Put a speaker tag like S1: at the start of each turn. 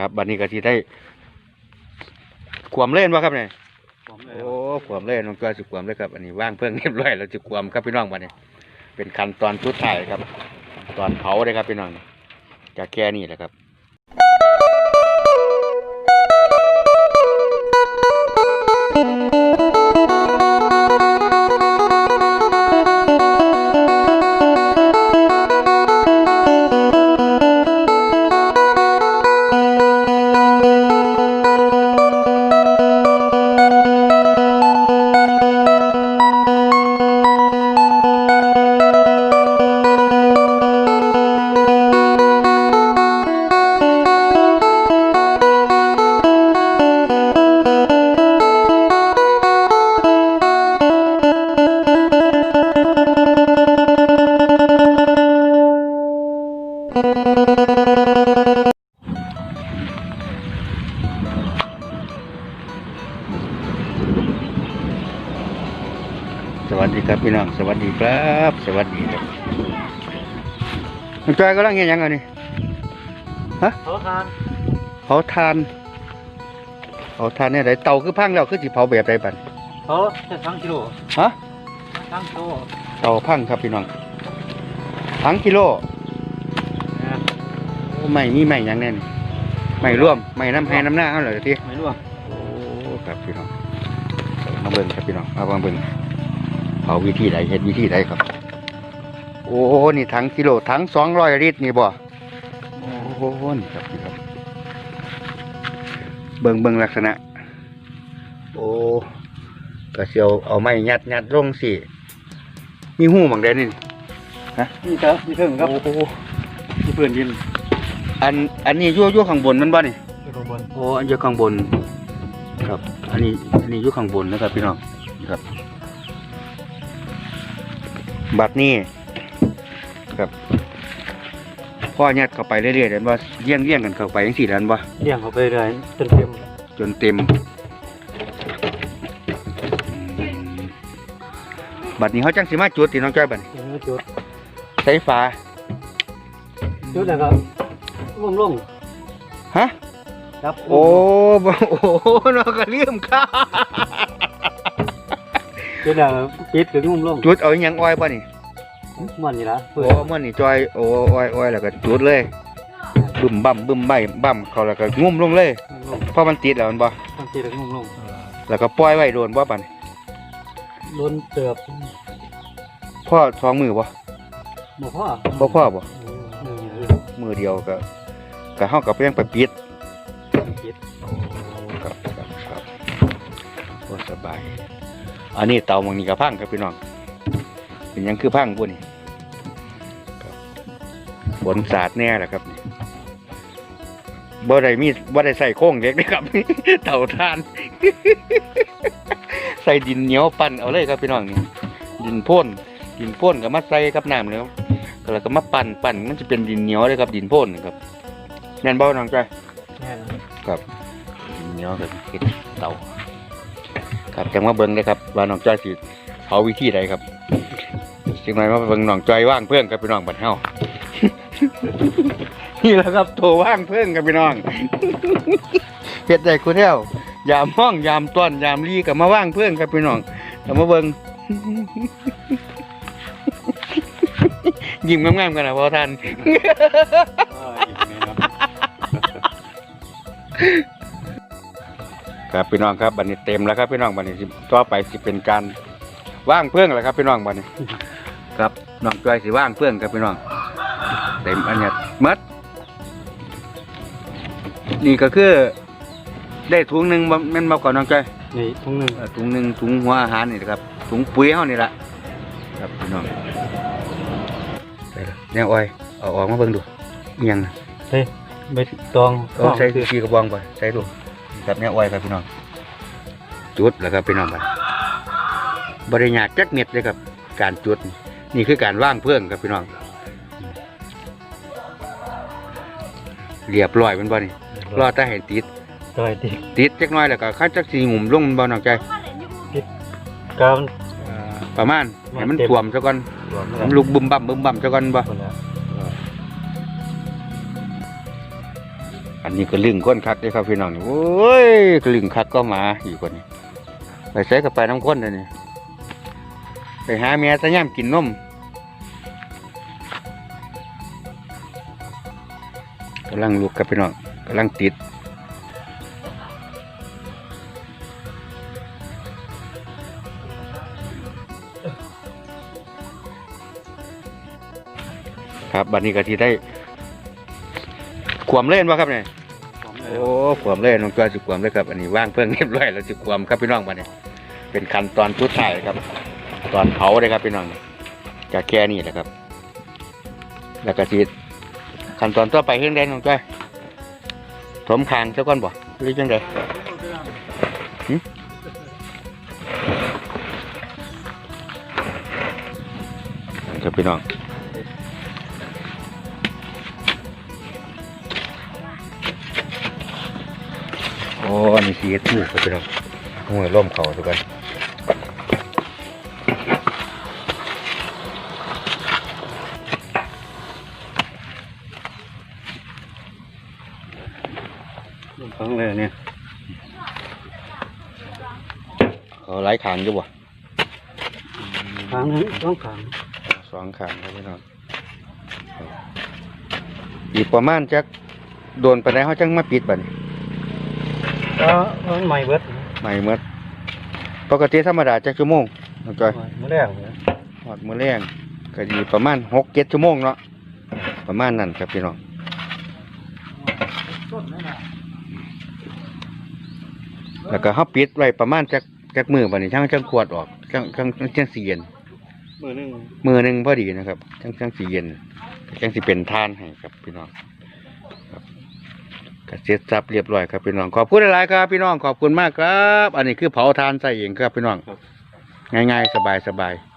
S1: ครับบัดนี้ก็สิได้ความเล่นบ่ครับเนี่ย
S2: ผมเลย
S1: โอ้ความเล่นน้องจ้อยสิความเลยครับอันนี้ว่างเพิ่งเรียบร้อยแล้วสิความครับพี่น้องบัดนี้เป็นขั้นตอนสุดท้ายครับ ตอนเผาเลยครับพี่น้องจะแค่นี้แหละครับ สวัสดีครับพี่น้องสวัสดีครับ สวัสดีครับน้องจ้อยกำลังเห็นยังไงนี่
S2: เขาทาน
S1: เผาทานเผาทานเนี่ยไดเตาคือพังแล้วคือสิเผาแบบใดบัด
S2: เขาจะทั้งกิโล
S1: ฮะ
S2: ทั้งโต
S1: เตาพังครับพี่น้องทั้งกิโล
S2: นะ
S1: โอ้ไม่มีไม่หยังแน่นี่ไม่ร่วมไม่น้ำให้น้ำหน้าเอาเลยที
S2: ไม่รู้ว่า
S1: โอ้ครับพี่น้องมาเบิ่งครับพี่น้องเอามาเบิ่ง เผาวิธีใดเฮ็ดวิธีใดครับ โอ้นี่ถังกิโลถังสองร้อยลิตรนี่บ่โอ้โหนี่ครับพี่ครับ เบิ่งเบิ่งลักษณะ โอ้ก็สิเอาเอาไม้ยัดยัดลงสิมีหูหมังแดนนี่
S2: นี่เจ้านี่ถึงครับ
S1: โอ้โห
S2: ที่เพื่อนยิน
S1: อันอันนี้อยู่อยู่ข้างบนมันบ่นี่
S2: อยู่ข้างบน
S1: โอ้อันอยู่ข้างบน ครับ อันนี้อันนี้อยู่ข้างบนนะครับพี่น้องนี่ครับ บัดนี้ครับพ่อยัดเข้าไปเรื่อยๆเห็นว่าเลี้ยงเลี้ยงกันเข้าไปยังสี่เดือนบ่
S2: เลี้ยงเขาไปเรื่อยจนเต็ม
S1: จนเต็ม บัดนี้เขาจังสิมาจุดตีน้องจ้อยบัดนี้
S2: ยังไม่จุด
S1: ใช้ฟ้า
S2: จุดแล้วก็ลงลง
S1: ฮะ
S2: ครับ
S1: โอ้บ่โอ้โหน้องก็เลี่ยมข้า
S2: จุดแล้วปิดก็ยุ่งลง
S1: จุดเอาอหยังอ้อยป่ะนี่
S2: มันนี่ละเพื่
S1: โอ้
S2: อน
S1: มันนี่จอยโอ้อ้อยอ้อยแล้วก็จุดเลยบึมบั่มบึมใบบั่มเขาแล้วก็งุ้มลงเลย
S2: ลง
S1: เพราะมันติดแล้วมันบ่
S2: ทั้งทีแล้วยุ่งลง
S1: แล้วก็ปล่อยไว้โดนบ่ปัน
S2: ล้นเติบ
S1: พ่อสองมือบ่
S2: บ่พ่อ
S1: บ่พ่อบ่
S2: มือนี่เลย
S1: มือเดียวก็ก็เฮากับเพียงไปปิด
S2: ปิด
S1: ครับครับครับโอ้สบาย อันนี้เตามังนี่ก็พังครับพี่น้อง เป็นหยังคือพังพวกนี้ครับฝนสาดแน่แหละครับนี่บ่ได้มีบ่ได้ใส่โค้งเล็กนะครับเต่าทาน ใส่ดินเหนียวปั่นเอาเลยครับพี่น้องนี่ดินพ่นดินพ่นก็มาใส่กับน้ำแล้วแล้วก็มาปั่นปั่นมันจะเป็นดินเหนียวเลยครับดินพ่นนี่ครับแน่นเบ้าน้องจ้อย
S2: แน่น
S1: ครับดินเหนียวครับเฮ็ดเตา ครับจังมาเบิ่งเลยครับว่าน้องจ้อยสิเอาวิธีใดครับจึงมามาเบิ่งน้องจ้อยว่างเพื่อนครับพี่น้องบัดเฮานี่แหละครับตัวว่างเพื่อนครับพี่น้องเฮ็ดได้กูแท้วยามห้องยามต้อนยามรีก็มาว่างเพื่อนครับพี่น้องเอามาเบิ่งยิ้มงามๆกันนะพ่อท่าน ครับพี่น้องครับบันนี้เต็มแล้วครับพี่น้องบันนี้สิต่อไปสิเป็นการว่างเพื่องแล้วครับพี่น้องบันนี้ ครับน้องจอยสิว่างเพื่องครับพี่น้อง เต็มอันเนี้ยหมัด นี่ก็คือ ได้ถุงหนึ่งบ่แม่นมาก่อนน้องจอย
S2: นี่ทุ่งหนึ่ง
S1: เอ่อถุงหนึ่งถุงหัวอาหารนี่นะครับถุงปุ๋ยเฮานี่ละครับพี่น้องไปแล้วแนวอ้อยเอาออกมาเบิ่งดูอิหยังน่ะ
S2: เฮ้ยใบตอง
S1: เอาใส่ชีกระบองไปใส่ดู ครับแนวอ้อยครับพี่น้องจุดแล้วครับพี่น้องไปบริญากจักเม็ดเลยครับ การจุดนี่นี่คือการว่างเพื่องครับพี่น้องเรียบร้อยเป็นบ่นี่รอแต่ให้ติด
S2: ต่อยติ
S1: ติดจักหน้อยแล้วก็ข้าจักสีงุ่มลงมันบ่น้องใจ
S2: กาว
S1: ประมาณให้มันท่วมซะก่อน
S2: รวม
S1: ให้มันลุกบึมบั่มบึมบั่มซะก่อนบ่ อันนี้ก็ลึงก้นคักเลยครับพี่น้องนี่โอ้ยกลึงคักก็มาอีกคนนี้ไปใส่กับไปน้ำข้นเลยนี่ไปหาเมียตะย่ำกินนมกำลังลุกครับพี่น้องกำลังติดครับบัดนี้ก็ที่ได้ ขวมเล่นวะครับเนี่ยโอ้ขวมเล่นน้องจอยสิขวมเลยครับ อันนี้ว่างเพื่องเรียบร้อยแล้วสิขวมครับพี่น้องบัดนี้เป็นขั้นตอนสุดท้ายครับ ตอนเผาเลยครับพี่น้องจะแค่นี้แหละครับ แล้วก็สิขั้นตอนต่อไปเรื่องใดน้องจอยถมคางเจ้าก้อนบ่หรือจังใดหึครับพี่น้อง อ้อันนี้สีถูกครับพี่น้องหัวร่มเขาทุกคน
S2: ฟังเลยเนี่ย
S1: เขาไล่ขางอยู่บ่
S2: ขางนั้นต้องขาง
S1: สองขางครับพี่น้องอีกประมาณจักโดนไปได้เขาจังมาปิดบัดนี้
S2: ก็มันใหม่เบิด
S1: ใหม่เมื่อปกติธรรมดาจักชั่วโมงน้องจอย
S2: มื้อแรกเนี่ย
S1: หอดมือแรงก็ดีประมาณหกเจ็ดชั่วโมงเนาะประมาณนั้นครับพี่น้องแล้วก็เขาปิดไว้ประมาณจักจักมือบัดนี้ช่างจังขวดออกจังจังจังสีเย็น
S2: มื้อหนึง
S1: มือหนึ่งพอดีนะครับจังจังสีเย็นจังสีเป็นท่านให้ครับพี่น้องครับ ก็เสร็จสับเรียบร้อยครับพี่น้องขอบคุณหลายๆครับพี่น้องขอบคุณมากครับ อันนี้คือเผาทานใส่เองครับพี่น้อง ง่ายๆ สบายๆ